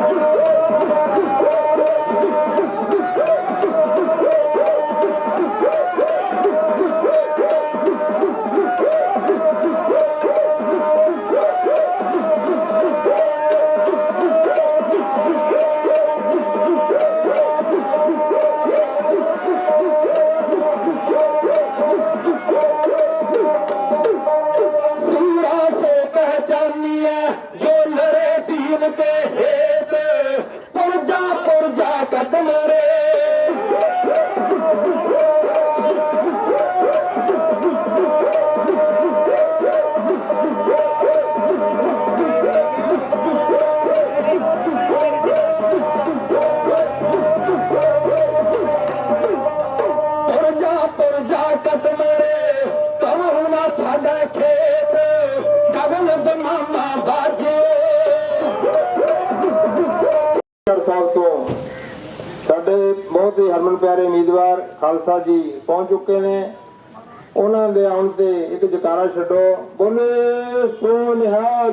Oh, my God. ਪਿਆਰੇ ਉਮੀਦਵਾਰ ਖਾਲਸਾ ਜੀ ਪਹੁੰਚ ਚੁੱਕੇ ਨੇ। ਉਹਨਾਂ ਦੇ ਆਉਣ ਤੇ ਇੱਕ ਜਕਾਰਾ ਛੱਡੋ। ਬੋਲੇ ਸੋ ਨਿਹਾਲ।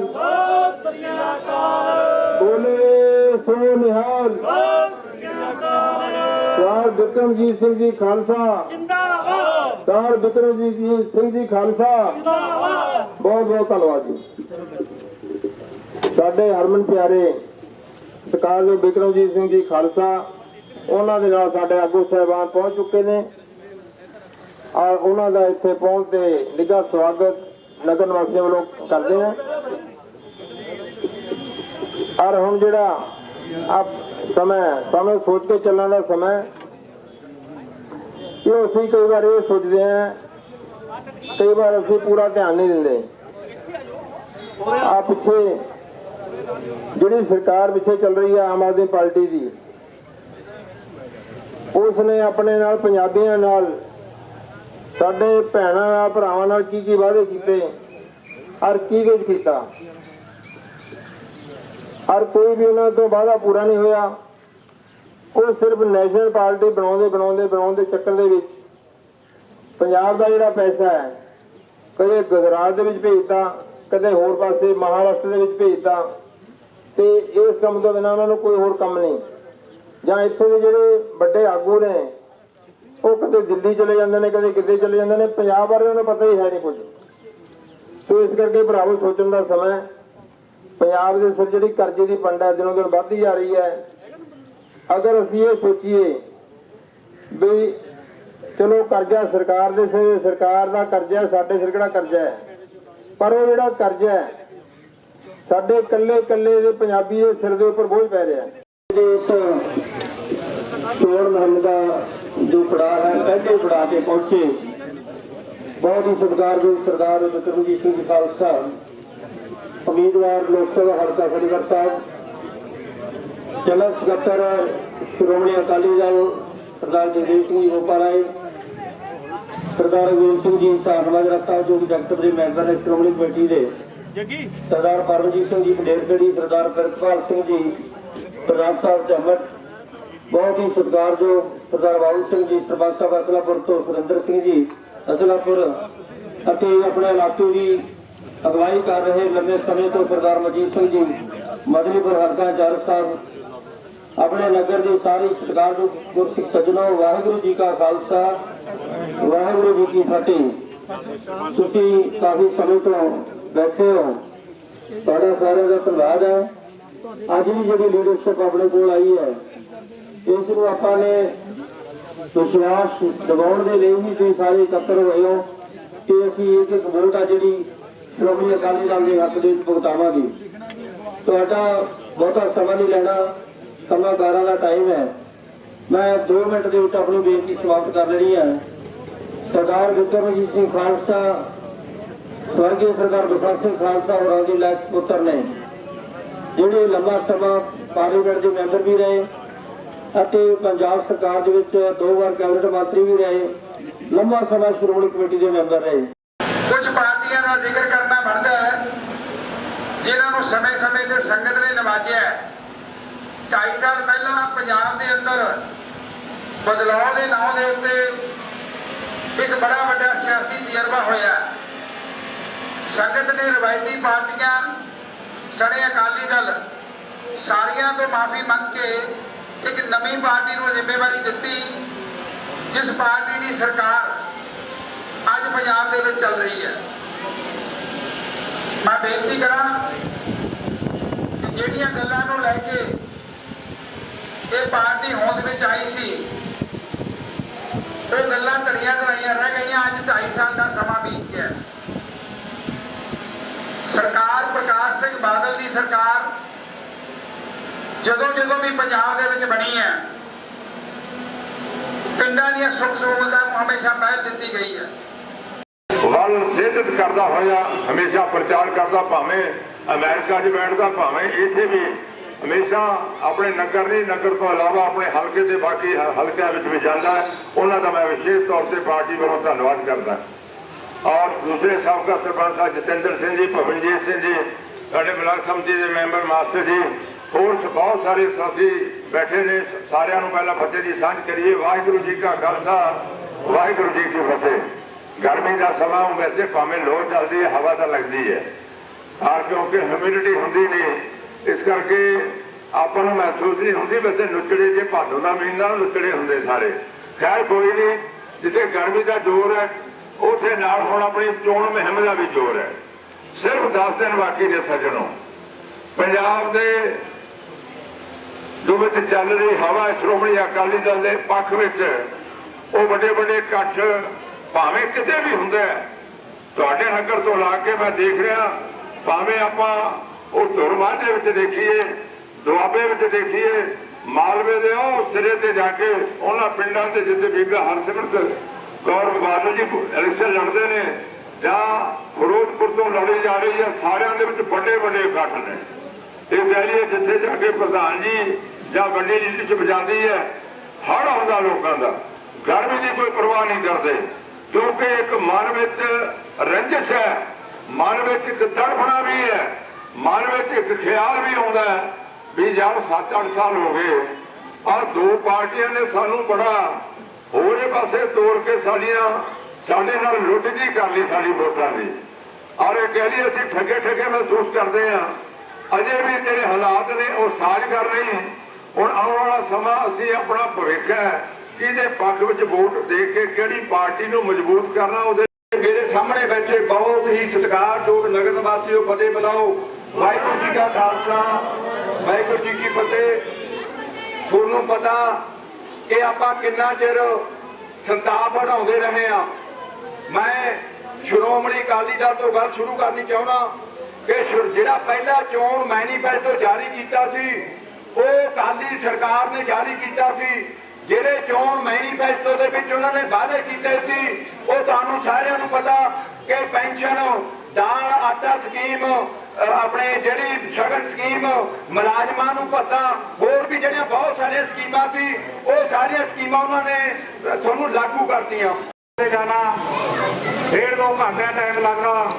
ਬੋਲੇ ਸੋ ਨਿਹਾਲ। ਸਰ ਬਿਕਰਮਜੀਤ ਸਿੰਘ ਜੀ ਖਾਲਸਾ। ਜਿੰਦਾਬਾਦ ਸਰ ਬਿਕਰਮਜੀਤ ਜੀ ਸਿੰਘ ਜੀ ਖਾਲਸਾ। ਬਹੁਤ ਬਹੁਤ ਧੰਨਵਾਦ ਜੀ। ਸਾਡੇ ਹਰਮਨ ਪਿਆਰੇ ਸਰਕਾਰ ਬਿਕਰਮਜੀਤ ਸਿੰਘ ਜੀ ਖਾਲਸਾ। ਉਹਨਾਂ ਦੇ ਨਾਲ ਸਾਡੇ ਆਗੂ ਸਹਿਬਾਨ ਪਹੁੰਚ ਚੁੱਕੇ ਨੇ। ਔਰ ਉਹਨਾਂ ਦਾ ਇੱਥੇ ਪਹੁੰਚ ਤੇ ਨਿੱਘਾ ਸਵਾਗਤ ਨਗਰ ਨਿਵਾਸੀਆਂ ਵੱਲੋਂ ਕਰਦੇ ਹਾਂ। ਔਰ ਹੁਣ ਜਿਹੜਾ ਆਪ ਸਮਾਂ ਸਮੇਂ ਸੋਚ ਕੇ ਚੱਲਣ ਦਾ ਸਮਾਂ ਹੈ। ਇਹ ਅਸੀਂ ਕਈ ਵਾਰ ਇਹ ਸੋਚਦੇ ਹਾਂ, ਕਈ ਵਾਰ ਅਸੀਂ ਪੂਰਾ ਧਿਆਨ ਨਹੀਂ ਦਿੰਦੇ। ਆ ਪਿੱਛੇ ਜਿਹੜੀ ਸਰਕਾਰ ਪਿੱਛੇ ਚੱਲ ਰਹੀ ਹੈ ਆਮ ਆਦਮੀ ਪਾਰਟੀ ਦੀ ਉਸ ਨੇ ਆਪਣੇ ਨਾਲ ਪੰਜਾਬੀਆਂ ਨਾਲ ਸਾਡੇ ਭੈਣਾਂ ਨਾਲ, ਭਰਾਵਾਂ ਨਾਲ ਕੀ ਕੀ ਵਾਅਦੇ ਕੀਤੇ? ਔਰ ਕੀ ਕੁਝ ਕੀਤਾ? ਔਰ ਕੋਈ ਵੀ ਉਹਨਾਂ ਤੋਂ ਵਾਅਦਾ ਪੂਰਾ ਨਹੀਂ ਹੋਇਆ। ਉਹ ਸਿਰਫ ਨੈਸ਼ਨਲ ਪਾਰਟੀ ਬਣਾਉਂਦੇ ਬਣਾਉਂਦੇ ਬਣਾਉਂਦੇ ਚੱਕਰ ਦੇ ਵਿੱਚ ਪੰਜਾਬ ਦਾ ਜਿਹੜਾ ਪੈਸਾ ਹੈ, ਕਦੇ ਗੁਜਰਾਤ ਦੇ ਵਿੱਚ ਭੇਜਤਾ, ਕਦੇ ਹੋਰ ਪਾਸੇ ਮਹਾਰਾਸ਼ਟਰ ਦੇ ਵਿੱਚ ਭੇਜਤਾ ਤੇ ਇਸ ਕੰਮ ਤੋਂ ਬਿਨਾਂ ਉਹਨਾਂ ਨੂੰ ਕੋਈ ਹੋਰ ਕੰਮ ਨਹੀਂ। ਜਾਂ ਇੱਥੇ ਦੇ ਜਿਹੜੇ ਵੱਡੇ ਆਗੂ ਨੇ, ਉਹ ਕਦੇ ਦਿੱਲੀ ਚਲੇ ਜਾਂਦੇ ਨੇ, ਕਦੇ ਕਿਤੇ ਚਲੇ ਜਾਂਦੇ ਨੇ, ਪੰਜਾਬ ਬਾਰੇ ਉਹਨਾਂ ਨੂੰ ਪਤਾ ਹੀ ਹੈ ਨਹੀਂ ਕੁਝ। ਸੋ ਇਸ ਕਰਕੇ ਭਰਾਵੋ, ਸੋਚਣ ਦਾ ਸਮਾਂ ਪੰਜਾਬ ਦੇ ਸਿਰ ਜਿਹੜੀ ਕਰਜ਼ੇ ਦੀ ਪੰਡਾ ਦਿਨੋਂ ਦਿਨ ਵੱਧਦੀ ਜਾ ਰਹੀ ਹੈ। ਅਗਰ ਅਸੀਂ ਇਹ ਸੋਚੀਏ ਵੀ ਚਲੋ ਕਰਜ਼ਾ ਸਰਕਾਰ ਦੇ ਸਿਰ, ਸਰਕਾਰ ਦਾ ਕਰਜ਼ਾ ਸਾਡੇ ਸਿਰ ਕਿਹੜਾ ਕਰਜ਼ਾ ਹੈ? ਪਰ ਉਹ ਜਿਹੜਾ ਕਰਜ਼ਾ ਹੈ, ਸਾਡੇ ਇਕੱਲੇ ਇਕੱਲੇ ਦੇ ਪੰਜਾਬੀ ਦੇ ਸਿਰ ਦੇ ਉੱਪਰ ਬੋਝ ਪੈ ਰਿਹਾ ਹੈ। ਚੋਣ ਮੁਹਿੰਮ ਦਾ ਜੋ ਪੜਾਅ ਹੈ ਪਹਿਲੇ ਪੜਾਅ ਤੇ ਪਹੁੰਚੇ। ਬਹੁਤ ਹੀ ਸਤਿਕਾਰਯੋਗ ਸਰਦਾਰ ਬਿਕਰਮਜੀਤ ਸਿੰਘ ਖਾਲਸਾ ਉਮੀਦਵਾਰ ਲੋਕ ਸਭਾ ਹਲਕਾ ਫਰੀਦਕੋਟ ਸਾਹਿਬ। ਜਨਰਲ ਸਕੱਤਰ ਸ਼੍ਰੋਮਣੀ ਅਕਾਲੀ ਦਲ ਸਰਦਾਰ ਜਗਦੀਪ ਸਿੰਘ ਜੀ ਗੋਪਾ ਰਾਏ ਸਰਦਾਰ ਵੀਰ ਸਿੰਘ ਜੀ ਸਾਹਿਬਜ਼ਾਦਾ ਸਾਹਿਬ ਜੋ ਕਿ ਜਗਤ ਦੇ ਮੈਂਬਰ ਨੇ ਸ਼੍ਰੋਮਣੀ ਕਮੇਟੀ ਦੇ। ਸਰਦਾਰ ਪਰਮਜੀਤ ਸਿੰਘ ਜੀ ਪਡੇਰਕੜੀ ਸਰਦਾਰ ਪ੍ਰਿਤਪਾਲ ਸਿੰਘ ਜੀ ਪ੍ਰਧਾਨ ਸਾਹਿਬ ਜਮਟ ਬਹੁਤ ਹੀ ਸਤਿਕਾਰਯੋਗ ਸਰਦਾਰ ਬਾਬੂ ਸਿੰਘ ਜੀ ਸਰਪੰਚ ਸਾਹਿਬ ਅਸਲਾਪੁਰ ਤੋਂ ਸੁਰਿੰਦਰ ਸਿੰਘ ਜੀ, ਅਸਲਾਪੁਰ ਅਤੇ ਆਪਣੇ ਇਲਾਕੇ ਦੀ ਅਗਵਾਈ ਕਰ ਰਹੇ ਲੰਬੇ ਸਮੇਂ ਤੋਂ ਸਰਦਾਰ ਮਜੀਦ ਸਿੰਘ ਜੀ ਮਦਨੀਪੁਰ ਹਲਕਾ ਜਰ ਸਾਹਿਬ ਆਪਣੇ ਨਗਰ ਦੇ ਸਾਰੇ ਸਤਿਕਾਰਯੋਗ ਗੁਰਸਿੱਖ ਸੱਜਣੋ, ਵਾਹਿਗੁਰੂ ਜੀ ਕਾ ਖਾਲਸਾ, ਵਾਹਿਗੁਰੂ ਜੀ ਕੀ ਫਤਿਹ। ਤੁਸੀਂ ਕਾਫੀ ਸਮੇਂ ਤੋਂ ਬੈਠੇ ਹੋ। ਤੁਹਾਡਾ ਸਾਰਿਆਂ ਦਾ ਧੰਨਵਾਦ ਹੈ। ਅੱਜ ਵੀ ਜਿਹੜੀ ਲੀਡਰਸ਼ਿਪ ਆਪਣੇ ਕੋਲ ਆਈ ਹੈ ਇਸ ਨੂੰ ਆਪਾਂ ਨੇ ਵਿਸ਼ਵਾਸ ਦਿਵਾਉਣ ਦੇ ਲਈ ਵੀ ਤੁਸੀਂ ਸਾਰੇ ਇਕੱਤਰ ਹੋਏ ਹੋ ਕਿ ਅਸੀਂ ਇੱਕ ਇੱਕ ਵੋਟ ਆ ਜਿਹੜੀ ਸ਼੍ਰੋਮਣੀ ਅਕਾਲੀ ਦਲ ਦੇ ਹੱਕ ਦੇ ਵਿੱਚ ਭੁਗਤਾਵਾਂਗੇ। ਤੁਹਾਡਾ ਬਹੁਤਾ ਸਮਾਂ ਨਹੀਂ ਲੈਣਾ ਕੰਮਾਂ-ਕਾਰਾਂ ਦਾ ਟਾਈਮ ਹੈ। ਮੈਂ 2 ਮਿੰਟ ਦੇ ਵਿੱਚ ਆਪਣੀ ਬੇਨਤੀ ਸਮਾਪਤ ਕਰ ਲੈਣੀ ਹੈ। ਸਰਦਾਰ ਵਿਕਰਮਜੀਤ ਸਿੰਘ ਖਾਲਸਾ, ਸਵਰਗੀ ਸਰਦਾਰ ਬਸੰਤ ਸਿੰਘ ਖਾਲਸਾ ਹੋਰਾਂ ਦੇ ਲਾਇਕ ਪੁੱਤਰ ਨੇ, ਜਿਹੜੇ ਲੰਬਾ ਸਮਾਂ ਪਾਰਲੀਮੈਂਟ ਦੇ ਮੈਂਬਰ ਵੀ ਰਹੇ। ਅਤੇ ਪੰਜਾਬ ਸਰਕਾਰ ਦੇ ਵਿੱਚ ਦੋ ਵਾਰ ਕੈਬਨਿਟ ਮੰਤਰੀ ਵੀ ਰਹੇ। ਲੰਬਾ ਸਮਾਂ ਸ਼੍ਰੋਮਣੀ ਕਮੇਟੀ ਦੇ ਮੈਂਬਰ ਰਹੇ। ਕੁਝ ਪਾਰਟੀਆਂ ਦਾ ਜ਼ਿਕਰ ਕਰਨਾ ਬਣਦਾ ਹੈ, ਜਿਨ੍ਹਾਂ ਨੂੰ ਸਮੇਂ-ਸਮੇਂ ਤੇ ਸੰਗਤ ਨੇ ਨਵਾਜਿਆ ਹੈ। 2.5 ਸਾਲ ਪਹਿਲਾਂ ਪੰਜਾਬ ਦੇ ਅੰਦਰ ਬਦਲਾਅ ਦੇ ਨਾਂ ਦੇ ਉੱਤੇ ਇੱਕ ਬੜਾ ਵੱਡਾ ਸਿਆਸੀ ਤਜਰਬਾ ਹੋਇਆ ਸੰਗਤ ਨੇ ਰਵਾਇਤੀ ਪਾਰਟੀਆਂ, ਸਣੇ ਅਕਾਲੀ ਦਲ, ਸਾਰੀਆਂ ਤੋਂ ਮਾਫੀ ਮੰਗ ਕੇ ਇੱਕ ਨਵੀਂ ਪਾਰਟੀ ਨੂੰ ਜ਼ਿੰਮੇਵਾਰੀ ਦਿੱਤੀ, ਜਿਸ ਪਾਰਟੀ ਦੀ ਸਰਕਾਰ ਅੱਜ ਪੰਜਾਬ ਦੇ ਵਿੱਚ ਚੱਲ ਰਹੀ ਹੈ। ਮੈਂ ਬੇਨਤੀ ਕਰਾਂ ਕਿ ਜਿਹੜੀਆਂ ਗੱਲਾਂ ਨੂੰ ਲੈ ਕੇ ਇਹ ਪਾਰਟੀ ਹੋਂਦ ਵਿੱਚ ਆਈ ਸੀ, ਉਹ ਗੱਲਾਂ ਧਰੀਆਂ ਧਰਾਈਆਂ ਰਹਿ ਗਈਆਂ ਅੱਜ 2.5 ਸਾਲ ਦਾ ਸਮਾਂ ਬੀਤ ਗਿਆ। ਸਰਕਾਰ ਪ੍ਰਕਾਸ਼ ਸਿੰਘ ਬਾਦਲ ਦੀ ਸਰਕਾਰ ਜਦੋਂ ਜਦੋਂ ਵੀ ਪੰਜਾਬ ਦੇ ਵਿੱਚ ਬਣੀ ਹੈ, ਪਿੰਡਾਂ ਦੀਆਂ ਸੁੱਖ ਸਹੂਲਤਾਂ ਨੂੰ ਹਮੇਸ਼ਾ ਪਹਿਲ ਦਿੱਤੀ ਗਈ ਹੈ। ਵੱਲ ਸਿੱਧਤ ਕਰਦਾ ਹੋਇਆ ਹਮੇਸ਼ਾ ਪ੍ਰਚਾਰ ਕਰਦਾ ਭਾਵੇਂ ਅਮਰੀਕਾ 'ਚ ਬੈਠਦਾ, ਭਾਵੇਂ ਇੱਥੇ ਵੀ। ਹਮੇਸ਼ਾ ਆਪਣੇ ਨਗਰ ਨਹੀਂ, ਨਗਰ ਤੋਂ ਇਲਾਵਾ ਆਪਣੇ ਹਲਕੇ ਦੇ ਬਾਕੀ ਹਲਕਿਆਂ ਵਿੱਚ ਵੀ ਜਾਂਦਾ ਹੈ। ਉਹਨਾਂ ਦਾ ਮੈਂ ਵਿਸ਼ੇਸ਼ ਤੌਰ ਤੇ ਪਾਰਟੀ ਵੱਲੋਂ ਧੰਨਵਾਦ ਕਰਦਾ ਔਰ ਦੂਸਰੇ ਸਾਬਕਾ ਸਰਪੰਚ ਸਾਹਿਬ ਜਤਿੰਦਰ ਸਿੰਘ ਜੀ, ਭਵਨਜੀਤ ਸਿੰਘ ਜੀ, ਸਾਡੇ ਬਲਾਕ ਸਮਿਤੀ ਦੇ ਮੈਂਬਰ ਮਾਸਟਰ ਜੀ ਹੋਰ ਬਹੁਤ ਸਾਰੇ ਸਾਥੀ ਬੈਠੇ ਨੇ। ਸਾਰਿਆਂ ਨੂੰ ਪਹਿਲਾਂ ਫਤਿਹ ਦੀ ਸਾਂਝ ਕਰੀਏ। ਵਾਹਿਗੁਰੂ ਜੀ ਕਾ ਖਾਲਸਾ, ਵਾਹਿਗੁਰੂ ਜੀ ਕੀ ਫਤਿਹ। ਗਰਮੀ ਦਾ ਸਮਾਂ ਵੈਸੇ ਭਾਵੇਂ ਲੋ ਚੱਲਦੀ ਹੈ, ਹਵਾ ਤਾਂ ਲੱਗਦੀ ਹੈ। ਆ ਕਿਉਂਕਿ ਹਿਊਮਿਡਿਟੀ ਹੁੰਦੀ ਨਹੀਂ, ਇਸ ਕਰਕੇ ਆਪਾਂ ਨੂੰ ਮਹਿਸੂਸ ਨਹੀਂ ਹੁੰਦੀ। ਵੈਸੇ ਨੁਚੜੇ ਜੇ ਭਾਦੋਂ ਦਾ ਮਹੀਨਾ, ਨੁਚੜੇ ਹੁੰਦੇ ਸਾਰੇ। ਖੈਰ, ਕੋਈ ਨਹੀਂ, ਜਿੱਥੇ ਗਰਮੀ ਦਾ ਜ਼ੋਰ ਹੈ, ਉਥੇ ਨਾਲ ਹੁਣ ਆਪਣੀ ਚੋਣ ਮੁਹਿੰਮ ਦਾ ਵੀ ਜ਼ੋਰ ਹੈ। ਸਿਰਫ 10 ਦਿਨ ਬਾਕੀ ਨੇ ਸੱਜਣੋ। ਪੰਜਾਬ ਦੇ ਜੋ ਵਿੱਚ ਚੱਲ ਰਹੀ ਹਵਾ ਸ਼੍ਰੋਮਣੀ ਅਕਾਲੀ ਦਲ ਦੇ ਪੱਖ ਵਿੱਚ, ਉਹ ਵੱਡੇ ਵੱਡੇ ਇਕੱਠ ਭਾਵੇਂ ਕਿਤੇ ਵੀ ਹੁੰਦਾ ਤੁਹਾਡੇ ਨਗਰ ਤੋਂ ਲਾ ਕੇ ਮੈਂ ਦੇਖ ਰਿਹਾ, ਭਾਵੇਂ ਆਪਾਂ ਉਹ ਧੁਰਮਾਂ ਦੇ ਵਿੱਚ ਦੇਖੀਏ, ਦੁਆਬੇ ਵਿੱਚ ਦੇਖੀਏ, ਮਾਲਵੇ ਦੇ ਉਹ ਸਿਰੇ ਤੇ ਜਾ ਕੇ ਉਹਨਾਂ ਪਿੰਡਾਂ ਤੇ ਜਿੱਥੇ ਬੀਬੀ ਹਰਸਿਮਰਤ ਕੌਰ ਬਾਦਲ ਜੀ ਇਲੈਕਸ਼ਨ ਲੜਦੇ ਨੇ, ਜਾਂ ਫਿਰੋਜ਼ਪੁਰ ਤੋਂ ਲੜੀ ਜਾ ਰਹੀ ਹੈ, ਸਾਰਿਆਂ ਦੇ ਵਿੱਚ ਵੱਡੇ ਵੱਡੇ ਇਕੱਠ ਨੇ। ਇਹ ਕਹਿ ਲਈਏ ਜਿੱਥੇ ਜਾ ਕੇ ਪ੍ਰਧਾਨ ਜੀ ਜਾਂ ਵੱਡੀ ਲੀਡਰਸ਼ਿਪ ਜਾਂਦੀ ਹੈ ਹੜ ਆਉਂਦਾ ਲੋਕਾਂ ਦਾ। ਗਰਮੀ ਦੀ ਕੋਈ ਪਰਵਾਹ ਨਹੀਂ ਕਰਦੇ। ਕਿਉਂਕਿ ਇੱਕ ਮਨ ਵਿੱਚ ਰੰਜਿਸ਼ ਹੈ, ਮਨ ਵਿੱਚ ਇੱਕ ਤੜਫਣਾ ਵੀ ਹੈ, ਮਨ ਵਿੱਚ ਇੱਕ ਖਿਆਲ ਵੀ ਆਉਂਦਾ ਹੈ ਵੀ ਯਾਰ 7-8 ਸਾਲ ਹੋ ਗਏ ਆ ਦੋ ਪਾਰਟੀਆਂ ਨੇ ਸਾਨੂੰ ਬੜਾ ਹੋਰੇ ਪਾਸੇ ਤੋੜ ਕੇ ਸਾਡੀਆਂ, ਸਾਡੇ ਨਾਲ ਲੁੱਟ ਜੀ ਕਰ ਲਈ ਸਾਡੀ ਵੋਟਾਂ ਦੀ। ਔਰ ਇਹ ਕਹਿ ਲਈ ਅਸੀਂ ਠੱਗੇ ਠੱਗੇ ਮਹਿਸੂਸ ਕਰਦੇ ਹਾਂ। ਅਜੇ ਵੀ ਜਿਹੜੇ ਹਾਲਾਤ ਨੇ ਉਹ ਸਾਜ਼ ਕਰ ਰਹੇ ਹਨ ਹੁਣ ਆਉਣ ਵਾਲਾ ਸਮਾਂ ਅਸੀਂ ਆਪਣਾ ਭਵਿੱਖ ਹੈ, ਕਿਹਦੇ ਪੱਖ ਵਿੱਚ ਵੋਟ ਦੇ ਕੇ ਕਿਹੜੀ ਪਾਰਟੀ ਨੂੰ ਮਜ਼ਬੂਤ ਕਰਨਾ, ਉਹਦੇ ਮੇਰੇ ਸਾਹਮਣੇ ਬੈਠੇ ਬਹੁਤ ਹੀ ਸਤਿਕਾਰਯੋਗ ਨਗਰ ਨਿਵਾਸੀਓ, ਫਤਿਹ ਬੁਲਾਓ। ਵਾਹਿਗੁਰੂ ਜੀ ਕਾ ਖਾਲਸਾ, ਵਾਹਿਗੁਰੂ ਜੀ ਕੀ ਫਤਿਹ। ਤੁਹਾਨੂੰ ਪਤਾ ਕਿ ਆਪਾਂ ਕਿੰਨਾ ਚਿਰ ਸੰਤਾਪ ਵਧਾਉਂਦੇ ਰਹੇ ਆ ਮੈਂ ਸ਼੍ਰੋਮਣੀ ਅਕਾਲੀ ਦਲ ਤੋਂ ਗੱਲ ਸ਼ੁਰੂ ਕਰਨੀ ਚਾਹੁੰਦਾ ਕਿ ਜਿਹੜਾ ਪਹਿਲਾ ਚੋਣ ਮੈਨੀਫੈਸਟੋ ਜਾਰੀ ਕੀਤਾ ਸੀ ਉਹ ਅਕਾਲੀ ਸਰਕਾਰ ਨੇ ਜਾਰੀ ਕੀਤਾ ਸੀ, ਜਿਹੜੇ ਚੋਣ ਮੈਨੀਫੈਸਟੋ ਦੇ ਵਿੱਚ ਉਹਨਾਂ ਨੇ ਵਾਅਦੇ ਕੀਤੇ ਸੀ, ਉਹ ਤੁਹਾਨੂੰ ਸਾਰਿਆਂ ਨੂੰ ਪਤਾ ਕਿ ਪੈਨਸ਼ਨ ਦਾਲ ਆਟਾ ਸਕੀਮ ਆਪਣੇ ਜਿਹੜੀ ਸ਼ਗਨ ਸਕੀਮ, ਮੁਲਾਜ਼ਮਾਂ ਨੂੰ ਭੱਤਾ, ਹੋਰ ਵੀ ਜਿਹੜੀਆਂ ਬਹੁਤ ਸਾਰੀਆਂ ਸਕੀਮਾਂ ਸੀ, ਉਹ ਸਾਰੀਆਂ ਸਕੀਮਾਂ ਉਹਨਾਂ ਨੇ ਤੁਹਾਨੂੰ ਲਾਗੂ ਕਰਤੀਆਂ। ਤੇ ਜਾਣਾ, ਡੇਢ ਦੋ ਘੰਟੇ ਟਾਈਮ ਲੱਗਣਾ।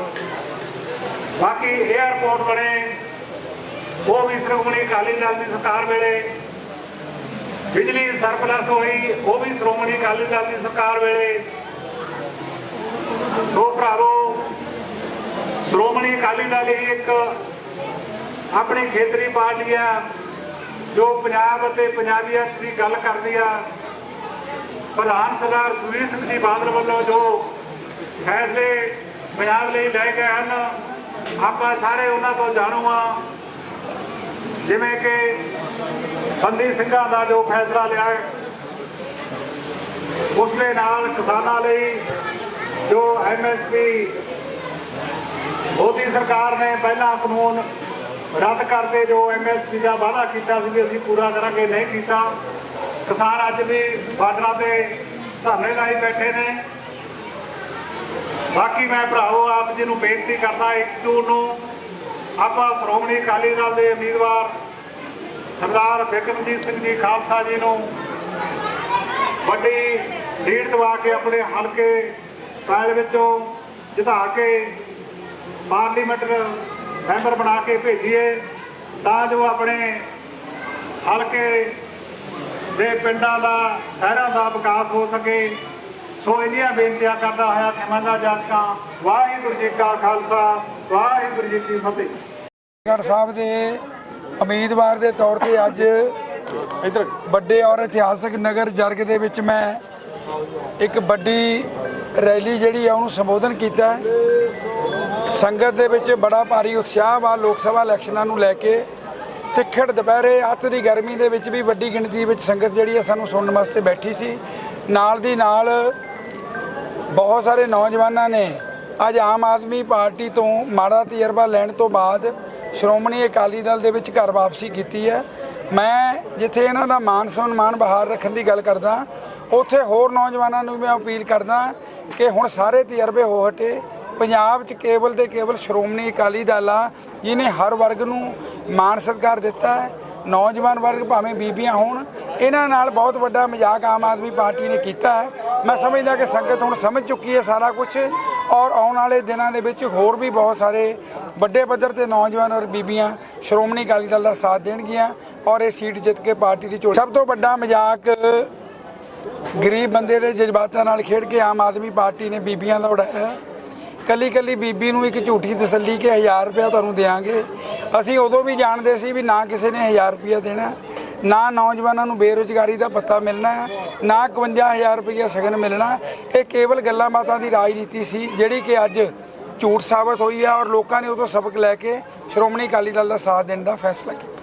ਬਾਕੀ 에ਅਰਪੋਰਟ ਬਣੇ ਉਹ ਵੀ ਸ਼੍ਰੋਮਣੀ ਅਕਾਲੀ ਦਲ ਦੀ ਸਰਕਾਰ ਵੇਲੇ ਬਿਜਲੀ ਸਰਪਲਸ ਹੋਈ, ਉਹ ਵੀ ਸ਼੍ਰੋਮਣੀ ਅਕਾਲੀ ਦਲ ਦੀ ਸਰਕਾਰ ਵੇਲੇ। ਸੋ ਭਰਾਵੋ ਸ਼੍ਰੋਮਣੀ ਅਕਾਲੀ ਦਲ ਹੀ ਇੱਕ ਆਪਣੀ ਖੇਤਰੀ ਪਾਰਟੀ ਆ, ਜੋ ਪੰਜਾਬ ਅਤੇ ਪੰਜਾਬੀਅਤ ਦੀ ਗੱਲ ਕਰਦੀ ਆ। ਪ੍ਰਧਾਨ ਸਰਦਾਰ ਸੁਖਬੀਰ ਸਿੰਘ ਜੀ ਬਾਦਲ ਵੱਲੋਂ ਜੋ ਫੈਸਲੇ ਪੰਜਾਬ ਲਈ ਲਏ ਗਏ ਹਨ, ਆਪਾਂ ਸਾਰੇ ਉਹਨਾਂ ਤੋਂ ਜਾਣੂ ਆ। ਜਿਵੇਂ ਕਿ ਬੰਦੀ ਸਿੰਘਾਂ ਦਾ ਜੋ ਫੈਸਲਾ ਲਿਆ ਹੈ, ਉਸ ਦੇ ਨਾਲ ਕਿਸਾਨਾਂ ਲਈ ਜੋ ਐਮਐਸਪੀ ਮੋਦੀ ਸਰਕਾਰ ਨੇ ਪਹਿਲਾਂ ਕਾਨੂੰਨ ਰੱਦ ਕਰਦੇ ਜੋ ਐਮਐਸਪੀ ਦਾ ਵਾਅਦਾ ਕੀਤਾ ਸੀ ਵੀ ਅਸੀਂ ਪੂਰਾ ਕਰਾਂਗੇ, ਨਹੀਂ ਕੀਤਾ, ਕਿਸਾਨ ਅੱਜ ਵੀ ਬਾਰਡਰਾਂ ਤੇ ਧਰਨੇ ਲਾਈ ਬੈਠੇ ਨੇ। ਬਾਕੀ ਮੈਂ ਭਰਾਵੋ, ਆਪ ਜੀ ਨੂੰ ਬੇਨਤੀ ਕਰਦਾ 1 ਜੂਨ ਨੂੰ ਆਪਾਂ ਸ਼੍ਰੋਮਣੀ ਅਕਾਲੀ ਦਲ ਦੇ ਉਮੀਦਵਾਰ ਸਰਦਾਰ ਬਿਕਰਮਜੀਤ ਸਿੰਘ ਜੀ ਖਾਲਸਾ ਜੀ ਨੂੰ ਵੱਡੀ ਲੀਡ ਦਵਾ ਕੇ ਆਪਣੇ ਹਲਕੇ ਪੈਲ ਵਿੱਚੋਂ ਜਿਤਾ ਕੇ ਪਾਰਲੀਮੈਂਟ ਮੈਂਬਰ ਬਣਾ ਕੇ ਭੇਜੀਏ, ਤਾਂ ਜੋ ਆਪਣੇ ਹਲਕੇ ਦੇ ਪਿੰਡਾਂ ਦਾ, ਸ਼ਹਿਰਾਂ ਦਾ ਵਿਕਾਸ ਹੋ ਸਕੇ। ਸੋ ਇੰਨੀਆਂ ਬੇਨਤੀਆਂ ਕਰਦਾ ਹੋਇਆ ਖਿਮੰਦਾ ਜਾਤਕਾਂ ਵਾਹਿਗੁਰੂ ਜੀ ਕਾ ਖਾਲਸਾ। ਵਾਹਿਗੁਰੂ ਜੀ ਕੀ ਫਤਿਹ। ਗੜ ਸਾਹਿਬ ਦੇ ਉਮੀਦਵਾਰ ਦੇ ਤੌਰ ਤੇ ਅੱਜ ਵੱਡੇ ਔਰ ਇਤਿਹਾਸਕ ਨਗਰ ਜਰਗ ਦੇ ਵਿੱਚ ਮੈਂ ਇੱਕ ਵੱਡੀ ਰੈਲੀ ਜਿਹੜੀ ਆ ਉਹਨੂੰ ਸੰਬੋਧਨ ਕੀਤਾ ਹੈ। ਸੰਗਤ ਦੇ ਵਿੱਚ ਬੜਾ ਭਾਰੀ ਉਤਸ਼ਾਹ ਵਾ ਲੋਕ ਸਭਾ ਇਲੈਕਸ਼ਨਾਂ ਨੂੰ ਲੈ ਕੇ। ਤਿੱਖੜ ਦੁਪਹਿਰੇ ਅੱਤ ਦੀ ਗਰਮੀ ਦੇ ਵਿੱਚ ਵੀ ਵੱਡੀ ਗਿਣਤੀ ਵਿੱਚ ਸੰਗਤ ਜਿਹੜੀ ਆ ਸਾਨੂੰ ਸੁਣਨ ਵਾਸਤੇ ਬੈਠੀ ਸੀ। ਨਾਲ ਦੀ ਨਾਲ ਬਹੁਤ ਸਾਰੇ ਨੌਜਵਾਨਾਂ ਨੇ ਅੱਜ ਆਮ ਆਦਮੀ ਪਾਰਟੀ ਤੋਂ ਮਾੜਾ ਤਜਰਬਾ ਲੈਣ ਤੋਂ ਬਾਅਦ ਸ਼੍ਰੋਮਣੀ ਅਕਾਲੀ ਦਲ ਦੇ ਵਿੱਚ ਘਰ ਵਾਪਸੀ ਕੀਤੀ ਹੈ। ਮੈਂ ਜਿੱਥੇ ਇਹਨਾਂ ਦਾ ਮਾਨ ਸਨਮਾਨ ਬਹਾਰ ਰੱਖਣ ਦੀ ਗੱਲ ਕਰਦਾ, ਉੱਥੇ ਹੋਰ ਨੌਜਵਾਨਾਂ ਨੂੰ ਮੈਂ ਅਪੀਲ ਕਰਦਾ ਕਿ ਹੁਣ ਸਾਰੇ ਤਜਰਬੇ ਹੋ ਹਟੇ। ਪੰਜਾਬ 'ਚ ਕੇਵਲ ਤੇ ਕੇਵਲ ਸ਼੍ਰੋਮਣੀ ਅਕਾਲੀ ਦਲ ਆ, ਜਿਹਨੇ ਹਰ ਵਰਗ ਨੂੰ ਮਾਣ ਸਤਿਕਾਰ ਦਿੱਤਾ ਹੈ। ਨੌਜਵਾਨ ਵਰਗ ਭਾਵੇਂ ਬੀਬੀਆਂ ਹੋਣ, ਇਹਨਾਂ ਨਾਲ ਬਹੁਤ ਵੱਡਾ ਮਜ਼ਾਕ ਆਮ ਆਦਮੀ ਪਾਰਟੀ ਨੇ ਕੀਤਾ ਹੈ। ਮੈਂ ਸਮਝਦਾ ਕਿ ਸੰਗਤ ਹੁਣ ਸਮਝ ਚੁੱਕੀ ਹੈ ਸਾਰਾ ਕੁਝ ਔਰ ਆਉਣ ਵਾਲੇ ਦਿਨਾਂ ਦੇ ਵਿੱਚ ਹੋਰ ਵੀ ਬਹੁਤ ਸਾਰੇ ਵੱਡੇ ਪੱਧਰ ਤੇ ਨੌਜਵਾਨ ਔਰ ਬੀਬੀਆਂ ਸ਼੍ਰੋਮਣੀ ਅਕਾਲੀ ਦਲ ਦਾ ਸਾਥ ਦੇਣਗੀਆਂ ਔਰ ਇਹ ਸੀਟ ਜਿੱਤ ਕੇ ਪਾਰਟੀ ਦੀ ਝੋਲੀ ਸਭ ਤੋਂ ਵੱਡਾ ਮਜ਼ਾਕ ਗਰੀਬ ਬੰਦੇ ਦੇ ਜਜ਼ਬਾਤਾਂ ਨਾਲ ਖੇਡ ਕੇ ਆਮ ਆਦਮੀ ਪਾਰਟੀ ਨੇ ਬੀਬੀਆਂ ਦਾ ਉਡਾਇਆ ਕੱਲੀ ਕੱਲੀ ਬੀਬੀ ਨੂੰ ਇੱਕ ਝੂਠੀ ਤਸੱਲੀ ਕਿ 1000 ਰੁਪਇਆ ਤੁਹਾਨੂੰ ਦੇਾਂਗੇ ਅਸੀਂ ਉਦੋਂ ਵੀ ਜਾਣਦੇ ਸੀ ਵੀ ਨਾ ਕਿਸੇ ਨੇ 1000 ਰੁਪਇਆ ਦੇਣਾ। ਨਾ ਨੌਜਵਾਨਾਂ ਨੂੰ ਬੇਰੁਜ਼ਗਾਰੀ ਦਾ ਪੱਤਾ ਮਿਲਣਾ ਹੈ, ਨਾ 51000 ਰੁਪਇਆ ਸਗਨ ਮਿਲਣਾ। ਇਹ ਕੇਵਲ ਗੱਲਾਂ ਬਾਤਾਂ ਦੀ ਰਾਜਨੀਤੀ ਸੀ ਜਿਹੜੀ ਕਿ ਅੱਜ ਝੂਠ ਸਾਬਤ ਹੋਈ ਹੈ ਔਰ ਲੋਕਾਂ ਨੇ ਉਦੋਂ ਸਬਕ ਲੈ ਕੇ ਸ਼੍ਰੋਮਣੀ ਅਕਾਲੀ ਦਲ ਦਾ ਸਾਥ ਦੇਣ ਦਾ ਫੈਸਲਾ ਕੀਤਾ।